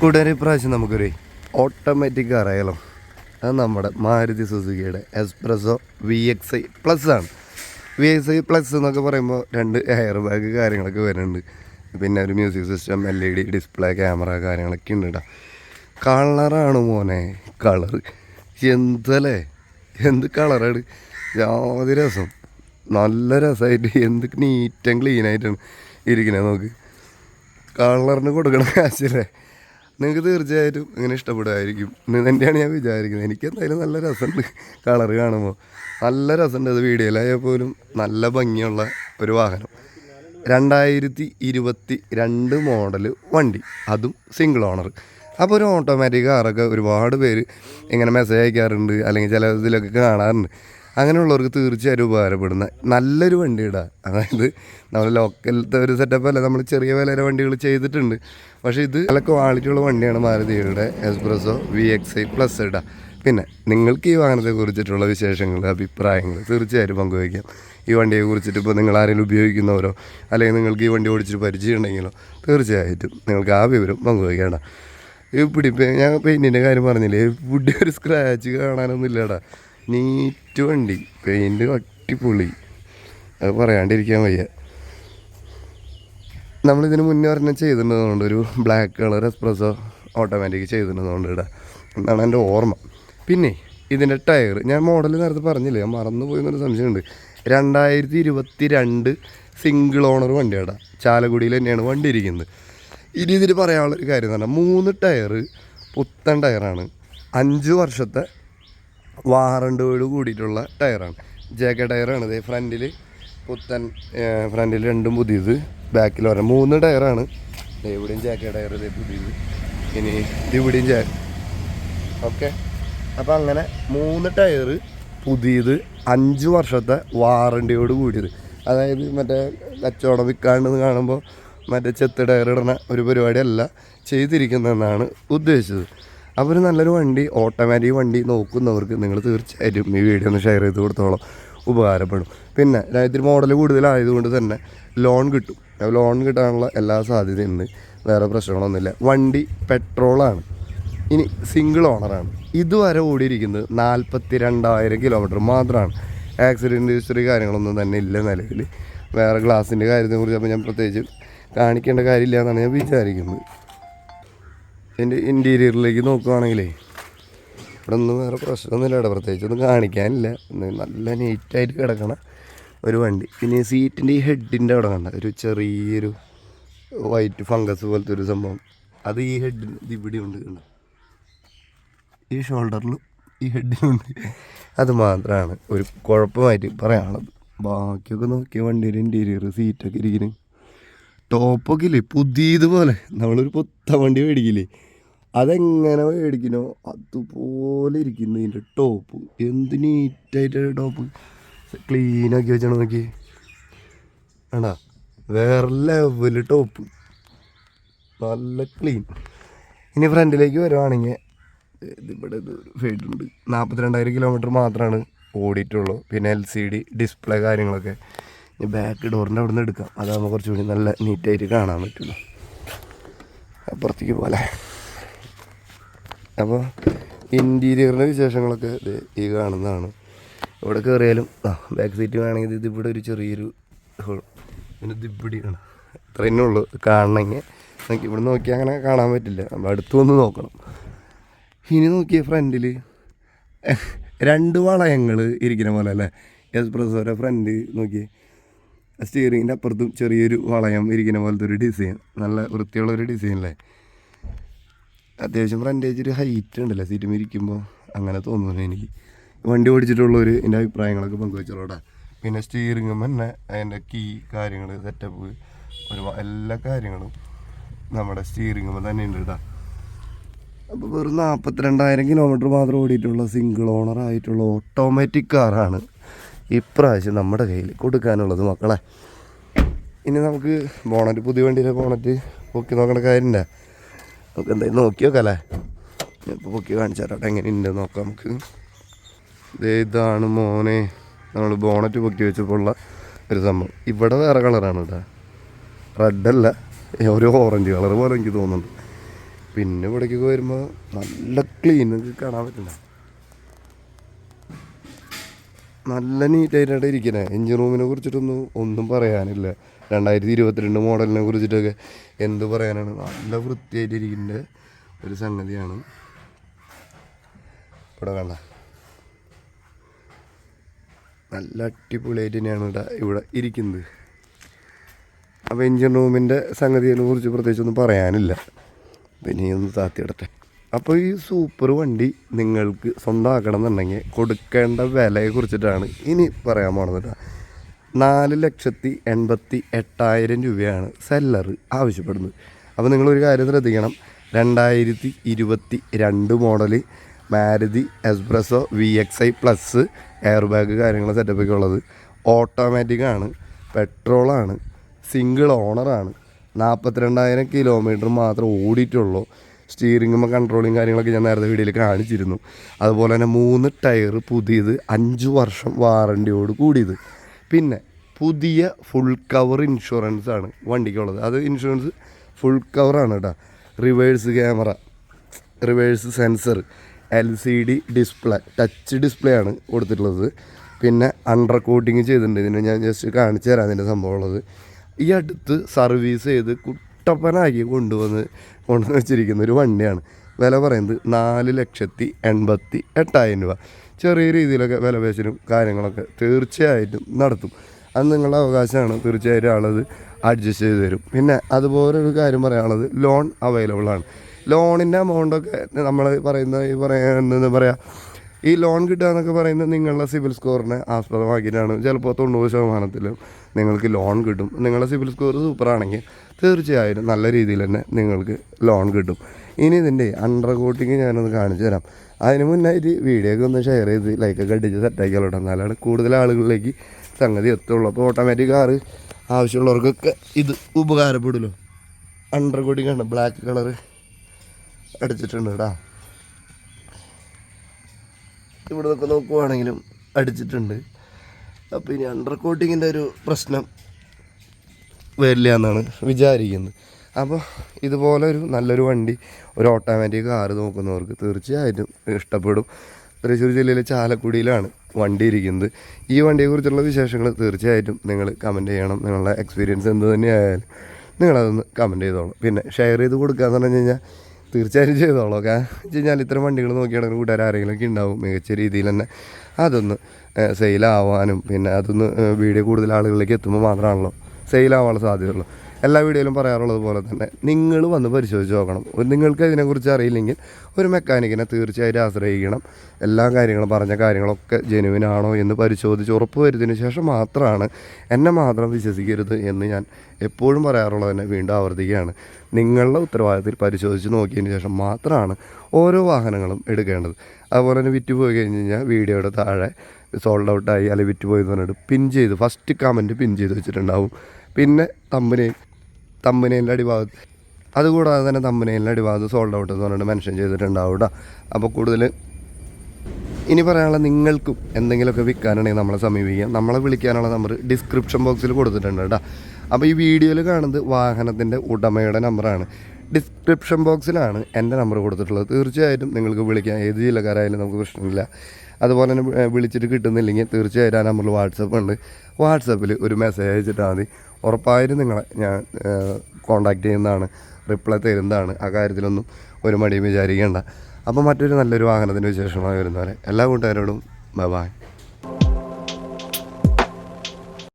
കൂട്ടുകാരെ ഇപ്രാവശ്യം നമുക്കൊരു ഓട്ടോമാറ്റിക് അറിയാലോ അത് നമ്മുടെ Maruti സുസുക്കിയുടെ Spresso V X I plus ആണ്. വി എക്സ് ഐ പ്ലസ് എന്നൊക്കെ പറയുമ്പോൾ രണ്ട് എയർ ബാഗ് കാര്യങ്ങളൊക്കെ വരുന്നുണ്ട്. പിന്നെ ഒരു music system L E D display camera കാര്യങ്ങളൊക്കെ ഉണ്ട് കേട്ടോ കളറാണ് മോനെ കളർ എന്തല്ലേ? എന്ത് കളറാണ് യാതൊരു രസം. നല്ല രസമായിട്ട് എന്ത് നീറ്റ് ആൻഡ് ക്ലീൻ ആയിട്ടാണ് നോക്ക്. കളറിന് കൊടുക്കണ കാശല്ലേ? നിങ്ങൾക്ക് തീർച്ചയായിട്ടും ഇങ്ങനെ ഇഷ്ടപ്പെടുമായിരിക്കും. എന്ന് തന്നെയാണ് ഞാൻ വിചാരിക്കുന്നത്. എനിക്ക് എന്തായാലും നല്ല രസമുണ്ട് കളർ കാണുമ്പോൾ. നല്ല രസമുണ്ട് അത് വീഡിയോയിലായാൽ പോലും. നല്ല ഭംഗിയുള്ള ഒരു വാഹനം. രണ്ടായിരത്തി ഇരുപത്തി രണ്ട് മോഡൽ വണ്ടി. അതും സിംഗിൾ ഓണർ അപ്പോൾ ഒരു ഓട്ടോമാറ്റിക് കാറൊക്കെ ഒരുപാട് പേര് ഇങ്ങനെ മെസ്സേജ് അയക്കാറുണ്ട്. അല്ലെങ്കിൽ ചില ഇതിലൊക്കെ കാണാറുണ്ട്. അങ്ങനെയുള്ളവർക്ക് തീർച്ചയായിട്ടും ഉപകാരപ്പെടുന്ന നല്ലൊരു വണ്ടി ഇടാം അതായത് നമ്മൾ ലോക്കലത്തെ ഒരു സെറ്റപ്പ് അല്ല നമ്മൾ ചെറിയ വിലയുടെ വണ്ടികൾ ചെയ്തിട്ടുണ്ട്. പക്ഷേ ഇത് നല്ല ക്വാളിറ്റി ഉള്ള വണ്ടിയാണ് മാരുതിയുടെ Spresso V X I plus ഇടാം. പിന്നെ നിങ്ങൾക്ക് ഈ വാഹനത്തെ കുറിച്ചിട്ടുള്ള വിശേഷങ്ങൾ അഭിപ്രായങ്ങൾ തീർച്ചയായിട്ടും പങ്കുവയ്ക്കാം. ഈ വണ്ടിയെ കുറിച്ചിട്ട് ഇപ്പോൾ നിങ്ങൾ ആരെങ്കിലും ഉപയോഗിക്കുന്നവരോ അല്ലെങ്കിൽ നിങ്ങൾക്ക് ഈ വണ്ടി ഓടിച്ചിട്ട് പരിചയം ഉണ്ടെങ്കിലോ തീർച്ചയായിട്ടും നിങ്ങൾക്ക് ആ വിവരം പങ്കുവയ്ക്കണം ഇവിടെ ഞാൻ പെയിന്റിന്റെ കാര്യം പറഞ്ഞില്ലേ? ഇവിടെ ഒരു സ്ക്രാച്ച് കാണാനൊന്നും ഇല്ലടാ. നീറ്റ് വണ്ടി പെയിന്റ് അട്ടിപ്പൊളി അത് പറയാണ്ടിരിക്കാൻ വയ്യ. നമ്മളിതിന് മുന്നേ ഒരെണ്ണം ചെയ്തിട്ടുണ്ടതുകൊണ്ട് ഒരു ബ്ലാക്ക് കളർ എക്സ്പ്രസോ ഓട്ടോമാറ്റിക് ചെയ്തിട്ടുണ്ടതുകൊണ്ട് ഇവിടെ എന്നാണ് എന്റെ ഓർമ്മ. പിന്നെ ഇതിന്റെ ടയർ ഞാൻ മോഡൽ നേരത്തെ പറഞ്ഞില്ലേ ഞാൻ മറന്നു പോയി എന്നൊരു സംശയമുണ്ട്. രണ്ടായിരത്തി ഇരുപത്തി രണ്ട് സിംഗിൾ ഓണർ വണ്ടിയാടാ. ചാലക്കുടിയിൽ തന്നെയാണ് വണ്ടി ഇരിക്കുന്നത്. ഇനി ഇതിൽ പറയാനുള്ളൊരു കാര്യം എന്ന് പറഞ്ഞാൽ മൂന്ന് ടയർ പുത്തൻ ടയറാണ് അഞ്ച് വർഷത്തെ വാറണ്ടോട് കൂടിയിട്ടുള്ള ടയറാണ്. ജേക്ക ടയറാണ്. ഇതേ ഫ്രണ്ടിൽ പുത്തൻ ഫ്രണ്ടിൽ രണ്ടും പുതിയത്. ബാക്കിൽ പറയാം മൂന്ന് ടയറാണ്. ഇവിടെയും ജേക്ക ടയർ ഇതേ പുതിയത്. ഇനി ഇത് ഇവിടെയും ജെ ഓക്കെ. അപ്പം അങ്ങനെ മൂന്ന് ടയർ പുതിയത് അഞ്ച് വർഷത്തെ വാറണ്ടിയോട് കൂടിയത്. അതായത് മറ്റേ കച്ചവടം വിൽക്കാണ്ടെന്ന് കാണുമ്പോൾ മറ്റേ ചെത്ത് ടയർ ഇടുന്ന ഒരു പരിപാടിയല്ല ചെയ്തിരിക്കുന്നതെന്നാണ് ഉദ്ദേശിച്ചത്. അപ്പോൾ ഒരു നല്ലൊരു വണ്ടി ഓട്ടോമാറ്റിക് വണ്ടി നോക്കുന്നവർക്ക് നിങ്ങൾ തീർച്ചയായിട്ടും ഈ വീഡിയോ ഒന്ന് ഷെയർ ചെയ്ത് കൊടുത്തോളം ഉപകാരപ്പെടും. പിന്നെ ഇതിൽ മോഡൽ കൂടുതലായതുകൊണ്ട് തന്നെ ലോൺ കിട്ടും. ലോൺ കിട്ടാനുള്ള എല്ലാ സാധ്യതയുണ്ട്. വേറെ പ്രശ്നങ്ങളൊന്നുമില്ല. വണ്ടി പെട്രോളാണ് ഇനി സിംഗിൾ ഓണറാണ് ഇതുവരെ ഓടിയിരിക്കുന്നത് നാൽപ്പത്തി രണ്ടായിരം കിലോമീറ്റർ മാത്രമാണ്. ആക്സിഡന്റ് ഹിസ്റ്ററി കാര്യങ്ങളൊന്നും തന്നെ ഇല്ല നിലവിൽ വേറെ ഗ്ലാസിന്റെ കാര്യത്തെക്കുറിച്ച് അപ്പോൾ ഞാൻ പ്രത്യേകിച്ച് കാണിക്കേണ്ട കാര്യമില്ല എന്നാണ് ഞാൻ വിചാരിക്കുന്നത്. എന്റെ ഇന്റീരിയറിലേക്ക് നോക്കുകയാണെങ്കിലേ ഇവിടെ ഒന്നും വേറെ പ്രശ്നമൊന്നുമില്ല ഇവിടെ പ്രത്യേകിച്ച് ഒന്നും കാണിക്കാനില്ല നല്ല നീറ്റായിട്ട് കിടക്കണ ഒരു വണ്ടി. പിന്നെ സീറ്റിന്റെ ഈ ഹെഡിന്റെ അവിടെ കണ്ട ഒരു ചെറിയൊരു വൈറ്റ് ഫംഗസ് പോലത്തെ ഒരു സംഭവം. അത് ഈ ഹെഡിന് ഇവിടെ ഉണ്ട് കണ്ടോ? ഈ ഷോൾഡറിലും ഈ ഹെഡിലുണ്ട് അത് മാത്രമാണ് ഒരു കുഴപ്പമായിട്ട് പറയാനുള്ളത്. ബാക്കിയൊക്കെ നോക്കിയ വണ്ടിയുടെ ഇന്റീരിയർ സീറ്റൊക്കെ ഇരിക്കുന്നു ടോപ്പൊക്കെ ഇല്ലേ പുതിയതുപോലെ നമ്മളൊരു പുത്ത വണ്ടി മേടിക്കില്ലേ? അതെങ്ങനെ മേടിക്കണോ അതുപോലെ ഇരിക്കുന്നു ഇതിന്റെ ടോപ്പ്. എന്ത് നീറ്റായിട്ട് ടോപ്പ്. ക്ലീനാക്കി വെച്ചാണ് നോക്കി വേണ്ട വേറെ ലെവൽ ടോപ്പ്. നല്ല ക്ലീൻ ഇനി ഫ്രണ്ടിലേക്ക് വരുവാണെങ്കിൽ ഇതിവിടെ ഇത് ഫെയ്ഡ് ഉണ്ട്. നാൽപ്പത്തിരണ്ടായിരം കിലോമീറ്റർ മാത്രമാണ് ഓടിയിട്ടുള്ളൂ. പിന്നെ എൽ സി ഡി ഡിസ്പ്ലേ കാര്യങ്ങളൊക്കെ. ബാക്ക് ഡോറിന്റെ അവിടെ നിന്ന് എടുക്കാം. അതാകുമ്പോൾ കുറച്ചുകൂടി നല്ല നീറ്റായിട്ട് കാണാൻ പറ്റുള്ളൂ. അപ്പുറത്തേക്ക് പോലെ അപ്പോൾ ഇന്റീരിയറിന്റെ വിശേഷങ്ങളൊക്കെ ഇത് ഈ കാണുന്നതാണ്. ഇവിടെ കയറിയാലും ആ ബാക്ക് സീറ്റ് വേണമെങ്കിൽ ഇത് ഇവിടെ ഒരു ചെറിയൊരു ഹോൾ പിന്നെ കാണാം അത്ര തന്നെ ഉള്ളൂ. കാണണമെങ്കിൽ നോക്കി ഇവിടെ നോക്കിയാൽ അങ്ങനെ കാണാൻ പറ്റില്ല. നമ്മൾ അടുത്ത് വന്ന് നോക്കണം. ഇനി നോക്കിയ ഫ്രണ്ടിൽ രണ്ട് വളയങ്ങൾ ഇരിക്കുന്ന പോലെ അല്ലേ? എക്സ്പ്രസോരെ ഫ്രണ്ട് നോക്കി സ്റ്റിയറിങ്ങിന്റെ അപ്പുറത്തും ചെറിയൊരു വളയം ഇരിക്കുന്ന പോലത്തെ ഒരു ഡിസൈൻ നല്ല വൃത്തിയുള്ള ഒരു ഡിസൈൻ അല്ലേ അത്യാവശ്യം ഫ്രണ്ടേജ് ഒരു ഹൈറ്റ് ഉണ്ടല്ലേ? സീറ്റ് ഇരിക്കുമ്പോൾ അങ്ങനെ തോന്നുന്നു എനിക്ക്. വണ്ടി ഓടിച്ചിട്ടുള്ളവർ എന്റെ അഭിപ്രായങ്ങളൊക്കെ പങ്കുവെച്ചോളൂടാ പിന്നെ സ്റ്റിയറിങ്ങും തന്നെ അതിന്റെ കീ കാര്യങ്ങൾ സെറ്റപ്പ് ഒരു എല്ലാ കാര്യങ്ങളും നമ്മുടെ സ്റ്റിയറിങ്ങുമ്പോൾ തന്നെ ഉണ്ട് കേട്ടോ അപ്പോൾ വെറും നാൽപ്പത്തിരണ്ടായിരം കിലോമീറ്റർ മാത്രം ഓടിയിട്ടുള്ള സിംഗിൾ ഓണർ ആയിട്ടുള്ള ഓട്ടോമാറ്റിക് കാറാണ് ഇപ്രാവശ്യം നമ്മുടെ കയ്യിൽ കൊടുക്കാനുള്ളത് മക്കളെ. ഇനി നമുക്ക് ബോണറ്റ് പുതിയ വണ്ടിയിലെ ബോണറ്റ് പൊക്കി നോക്കേണ്ട കാര്യമില്ല. നമുക്ക് എന്തായാലും നോക്കി നോക്കാമല്ലേ ഇപ്പോൾ പൊക്കി കാണിച്ചാട്ടെ എങ്ങനെ ഉണ്ട് നോക്കാം നമുക്ക്. ഇതാണ് മോനെ. നമ്മൾ ബോണറ്റ് പൊക്കി വെച്ചപ്പോൾ ഉള്ള ഒരു സംഭവം. ഇവിടെ വേറെ കളറാണ് കേട്ടോ. റെഡല്ല. ഒരു ഓറഞ്ച് കളർ പോലെ എനിക്ക് തോന്നുന്നുണ്ട്. പിന്നെ ഇവിടേക്ക് വരുമ്പോൾ നല്ല ക്ലീൻ കാണാൻ പറ്റില്ല. നല്ല നീറ്റായിട്ടാണ് ഇരിക്കുന്നത് എഞ്ചിൻ റൂമിനെ കുറിച്ചിട്ടൊന്നും ഒന്നും പറയാനില്ല. രണ്ടായിരത്തി ഇരുപത്തിരണ്ട് മോഡലിനെ കുറിച്ചിട്ടൊക്കെ എന്ത് പറയാനാണ്? നല്ല വൃത്തിയായിട്ട് ഇരിക്കുന്ന ഒരു സംഗതിയാണ്. ഇവിടെ കണ്ട. നല്ല അടിപൊളിയായിട്ട് തന്നെയാണ് ഇവിടെ ഇവിടെ ഇരിക്കുന്നത്. അപ്പോൾ എഞ്ചിൻ റൂമിന്റെ സംഗതിയെ കുറിച്ച് പ്രത്യേകിച്ചൊന്നും പറയാനില്ല. പിന്നെ ഒന്ന് താത്തിയിടട്ടെ അപ്പോൾ ഈ സൂപ്പർ വണ്ടി നിങ്ങൾക്ക് സ്വന്തമാക്കണം എന്നുണ്ടെങ്കിൽ കൊടുക്കേണ്ട വിലയെ കുറിച്ചിട്ടാണ് ഇനി പറയാൻ പോണത് നാല് ലക്ഷത്തി എൺപത്തി എട്ടായിരം രൂപയാണ് സെല്ലർ ആവശ്യപ്പെടുന്നത്. അപ്പോൾ നിങ്ങളൊരു കാര്യം ശ്രദ്ധിക്കണം. രണ്ടായിരത്തി ഇരുപത്തി രണ്ട് model Maruti Spresso V X I plus air bag കാര്യങ്ങൾ സെറ്റപ്പൊക്കെ ഉള്ളത്. ഓട്ടോമാറ്റിക്കാണ് പെട്രോളാണ് സിംഗിൾ ഓണറാണ് നാൽപ്പത്തിരണ്ടായിരം കിലോമീറ്റർ മാത്രം ഓടിയിട്ടുള്ളൂ. സ്റ്റീറിങ്ങുമ്പോൾ കൺട്രോളിങ് കാര്യങ്ങളൊക്കെ ഞാൻ നേരത്തെ വീഡിയോയിൽ കാണിച്ചിരുന്നു. അതുപോലെ തന്നെ മൂന്ന് ടയർ പുതിയത് അഞ്ച് വർഷം വാറണ്ടിയോട് കൂടിയത്. പിന്നെ പുതിയ ഫുൾ കവർ ഇൻഷുറൻസ് ആണ് വണ്ടിക്കുള്ളത്. അത് ഇൻഷുറൻസ് ഫുൾ കവറാണ് കേട്ടോ reverse camera reverse sensor L C D display touch display ആണ് കൊടുത്തിട്ടുള്ളത്. പിന്നെ അണ്ടർ കോട്ടിങ് ചെയ്തിട്ടുണ്ട്. ഇതിന് ഞാൻ ജസ്റ്റ് കാണിച്ചു തരാം അതിന്റെ സംഭവമുള്ളത് ഈ അടുത്ത് സർവീസ് ചെയ്ത് കുട്ടപ്പനാക്കി കൊണ്ടുവന്ന് കൊണ്ടുവന്ന് വെച്ചിരിക്കുന്ന ഒരു വണ്ടിയാണ്. വില പറയുന്നത് നാല് ലക്ഷത്തി എൺപത്തി എട്ടായിരം രൂപ. ചെറിയ രീതിയിലൊക്കെ വില പേശലും കാര്യങ്ങളൊക്കെ തീർച്ചയായിട്ടും നടത്തും. അത് നിങ്ങളുടെ അവകാശമാണ്. തീർച്ചയായിട്ടും ആളത് അഡ്ജസ്റ്റ് ചെയ്ത് തരും. പിന്നെ അതുപോലെ ഒരു കാര്യം പറയാനുള്ളത് ലോൺ അവൈലബിൾ ആണ്. ലോണിന്റെ എമൗണ്ടൊക്കെ നമ്മൾ പറയുന്ന ഈ പറയുന്നത് പറയാം ഈ ലോൺ കിട്ടുക എന്നൊക്കെ പറയുന്നത് നിങ്ങളുടെ സിവിൽ സ്കോറിനെ ആസ്പദമാക്കിയിട്ടാണ്. ചിലപ്പോൾ തൊണ്ണൂറ് ശതമാനത്തിലും നിങ്ങൾക്ക് ലോൺ കിട്ടും. നിങ്ങളുടെ സിവിൽ സ്കോർ സൂപ്പറാണെങ്കിൽ തീർച്ചയായും നല്ല രീതിയിൽ തന്നെ നിങ്ങൾക്ക് ലോൺ കിട്ടും. ഇനി ഇതിന്റെ അണ്ടർ കോട്ടിങ് ഞാനൊന്ന് കാണിച്ചു തരാം. അതിന് മുന്നായിട്ട് വീഡിയോ ഒക്കെ ഒന്ന് ഷെയർ ചെയ്ത് ലൈക്കൊക്കെ അടിച്ച് സെറ്റാക്കിയാലോ എന്നാലാണ് കൂടുതൽ ആളുകളിലേക്ക് സംഗതി എത്തുള്ളൂ. അപ്പോൾ ഓട്ടോമാറ്റിക് കാറ് ആവശ്യമുള്ളവർക്കൊക്കെ ഇത് ഉപകാരപ്പെടുമല്ലോ. അണ്ടർ കോട്ടിങ് ആണ്. ബ്ലാക്ക് കളർ അടിച്ചിട്ടുണ്ട് കേട്ടോ. ഇവിടെ നിന്നൊക്കെ നോക്കുവാണെങ്കിലും അടിച്ചിട്ടുണ്ട്. അപ്പോൾ ഇനി അണ്ടർ കോട്ടിങ്ങിന്റെ ഒരു പ്രശ്നം വരില്ല എന്നാണ് വിചാരിക്കുന്നത്. അപ്പോൾ ഇതുപോലെ ഒരു നല്ലൊരു വണ്ടി ഒരു ഓട്ടോമാറ്റിക് കാറ് നോക്കുന്നവർക്ക് തീർച്ചയായിട്ടും ഇഷ്ടപ്പെടും. തൃശ്ശൂർ ജില്ലയിലെ ചാലക്കുടിയിലാണ് വണ്ടി ഇരിക്കുന്നത്. ഈ വണ്ടിയെക്കുറിച്ചുള്ള വിശേഷങ്ങൾ തീർച്ചയായിട്ടും നിങ്ങൾ കമന്റ് ചെയ്യണം. നിങ്ങളുടെ എക്സ്പീരിയൻസ് എന്ത് തന്നെയായാലും നിങ്ങളതൊന്ന് കമന്റ് ചെയ്തോളൂ. പിന്നെ ഷെയർ ചെയ്ത് കൊടുക്കുക എന്ന് പറഞ്ഞു കഴിഞ്ഞാൽ തീർച്ചയായും ചെയ്തോളൂ. കാരണം വെച്ച് കഴിഞ്ഞാൽ ഇത്തരം വണ്ടികൾ നോക്കിയാണെങ്കിൽ കൂട്ടുകാർ ആരെങ്കിലുമൊക്കെ ഉണ്ടാവും മികച്ച രീതിയിൽ തന്നെ. അതൊന്ന് സെയിലാവാനും പിന്നെ അതൊന്ന് വീഡിയോ കൂടുതൽ ആളുകളിലേക്ക് എത്തുമ്പോൾ മാത്രമാണല്ലോ സെയിലാവാനുള്ള സാധ്യതയുള്ളൂ. എല്ലാ വീഡിയോയിലും പറയാറുള്ളത് പോലെ തന്നെ നിങ്ങൾ വന്ന് പരിശോധിച്ച് നോക്കണം. നിങ്ങൾക്ക് ഇതിനെക്കുറിച്ച് അറിയില്ലെങ്കിൽ ഒരു മെക്കാനിക്കിനെ തീർച്ചയായിട്ടും ആശ്രയിക്കണം. എല്ലാ കാര്യങ്ങളും പറഞ്ഞ കാര്യങ്ങളൊക്കെ ജെനുവിനാണോ എന്ന് പരിശോധിച്ച് ഉറപ്പ് വരുത്തിയതിന് ശേഷം മാത്രമാണ് എന്നെ മാത്രം വിശ്വസിക്കരുത് എന്ന് ഞാൻ എപ്പോഴും പറയാറുള്ളത് തന്നെ വീണ്ടും ആവർത്തിക്കുകയാണ്. നിങ്ങളുടെ ഉത്തരവാദിത്തത്തിൽ പരിശോധിച്ച് നോക്കിയതിന് ശേഷം മാത്രമാണ് ഓരോ വാഹനങ്ങളും എടുക്കേണ്ടത്. അതുപോലെ തന്നെ വിറ്റ് പോയി കഴിഞ്ഞ് കഴിഞ്ഞാൽ വീഡിയോയുടെ താഴെ സോൾഡ് ഔട്ടായി അല്ലെങ്കിൽ വിറ്റ് പോയി എന്ന് പറഞ്ഞിട്ട് പിൻ ചെയ്ത് ഫസ്റ്റ് കമന്റ് പിൻ ചെയ്ത് വെച്ചിട്ടുണ്ടാവും. പിന്നെ തമ്പനയിൽ തമ്പനയിലെ അടിഭാഗത്ത്. അതുകൂടാതെ തന്നെ തമ്പനയിലെ അടിഭാഗത്ത് സോൾഡ് ഔട്ട് എന്ന് പറഞ്ഞിട്ട് മെൻഷൻ ചെയ്തിട്ടുണ്ടാവും അപ്പോൾ കൂടുതൽ ഇനി പറയാനുള്ള നിങ്ങൾക്കും എന്തെങ്കിലുമൊക്കെ വിൽക്കാനുണ്ടെങ്കിൽ നമ്മളെ സമീപിക്കാം. നമ്മളെ വിളിക്കാനുള്ള നമ്പർ ഡിസ്ക്രിപ്ഷൻ ബോക്സിൽ കൊടുത്തിട്ടുണ്ട് കേട്ടോ അപ്പോൾ ഈ വീഡിയോയിൽ കാണുന്നത് വാഹനത്തിന്റെ ഉടമയുടെ നമ്പറാണ് ഡിസ്ക്രിപ്ഷൻ ബോക്സിലാണ് എന്റെ നമ്പർ കൊടുത്തിട്ടുള്ളത്. തീർച്ചയായിട്ടും നിങ്ങൾക്ക് വിളിക്കാം. ഏത് ജില്ലക്കാരായാലും നമുക്ക് പ്രശ്നമില്ല. അതുപോലെ തന്നെ വിളിച്ചിട്ട് കിട്ടുന്നില്ലെങ്കിൽ തീർച്ചയായിട്ടും ആ നമ്പറിൽ വാട്സപ്പ് ഉണ്ട്. വാട്സപ്പിൽ ഒരു മെസ്സേജ് അയച്ചിട്ടാൽ മതി. ഉറപ്പായിട്ടും നിങ്ങളെ ഞാൻ കോണ്ടാക്ട് ചെയ്യുന്നതാണ്. റിപ്ലൈ തരുന്നതാണ്. ആ കാര്യത്തിലൊന്നും ഒരു മടിയും വിചാരിക്കേണ്ട. അപ്പോൾ മറ്റൊരു നല്ലൊരു വാഹനത്തിന്റെ വിശേഷമായി വരുന്നവരെ എല്ലാ കൂട്ടുകാരോടും ബൈ